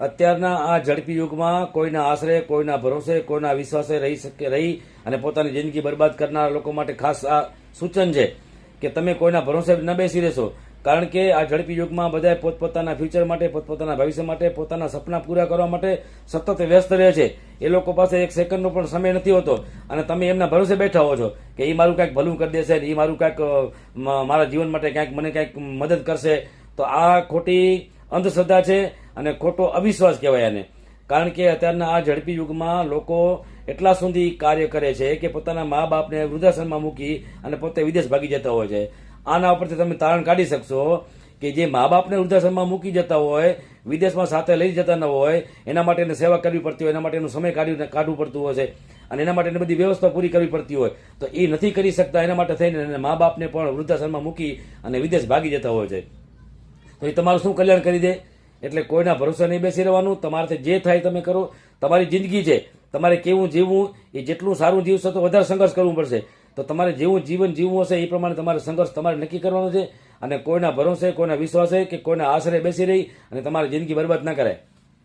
અત્યારના આ ઝડપી યુગમાં કોઈના આશરે, કોઈના ભરોસે, કોઈના વિશ્વાસે રહી શકે, રહી અને પોતાની જિંદગી બરબાદ કરનારા લોકો માટે ખાસ આ સૂચન છે કે તમે કોઈના ભરોસે ન બેસી રહેશો. કારણ કે આ ઝડપી યુગમાં બધા પોતપોતાના ફ્યુચર માટે, પોતપોતાના ભવિષ્ય માટે, પોતાના સપના પૂરા કરવા માટે સતત વ્યસ્ત રહે છે. એ લોકો પાસે એક સેકન્ડનો પણ સમય નથી હોતો. અને તમે એમના ભરોસે બેઠા હો છો કે એ મારું કાંઈક ભલું કરી દેશે એ મારું કાંઈક મારા જીવન માટે કાંઈક મને કાંઈક મદદ કરશે. તો આ ખોટી અંધશ્રદ્ધા છે. અને ખોટો અવિશ્વાસ કહેવાય આને. કારણ કે અત્યારના આ ઝડપી યુગમાં લોકો એટલા સુધી કાર્ય કરે છે કે પોતાના મા બાપને વૃદ્ધાશ્રમમાં મૂકી અને પોતે વિદેશ ભાગી જતા હોય છે. આના ઉપરથી તમે તારણ કાઢી શકશો કે જે મા બાપને વૃદ્ધાશ્રમમાં મૂકી જતા હોય, વિદેશમાં સાથે લઈ જતા ન હોય, એના માટે એને સેવા કરવી પડતી હોય, એના માટે એનો સમય કાઢી કાઢવું પડતું હોય છે, અને એના માટે એને બધી વ્યવસ્થા પૂરી કરવી પડતી હોય, તો એ નથી કરી શકતા. એના માટે થઈને એને મા બાપને પણ વૃદ્ધાશ્રમમાં મૂકી અને વિદેશ ભાગી જતા હોય છે. તો એ તમારું શું કલ્યાણ કરી દે? એટલે કોઈના ભરોસે નહીં બેસી રહેવાનું. તમારાથી જે થાય તમે કરો. તમારી જિંદગી છે. તમારે કેવું જીવવું, એ જેટલું સારું જીવશો તો વધારે સંઘર્ષ કરવું પડશે. તો તમારે જેવું જીવન જીવવું હશે એ પ્રમાણે તમારે સંઘર્ષ તમારે નક્કી કરવાનો છે. અને કોઈના ભરોસે, કોઈના વિશ્વાસે કે કોઈના આશરે બેસી રહી અને તમારી જિંદગી બરબાદ ના કરે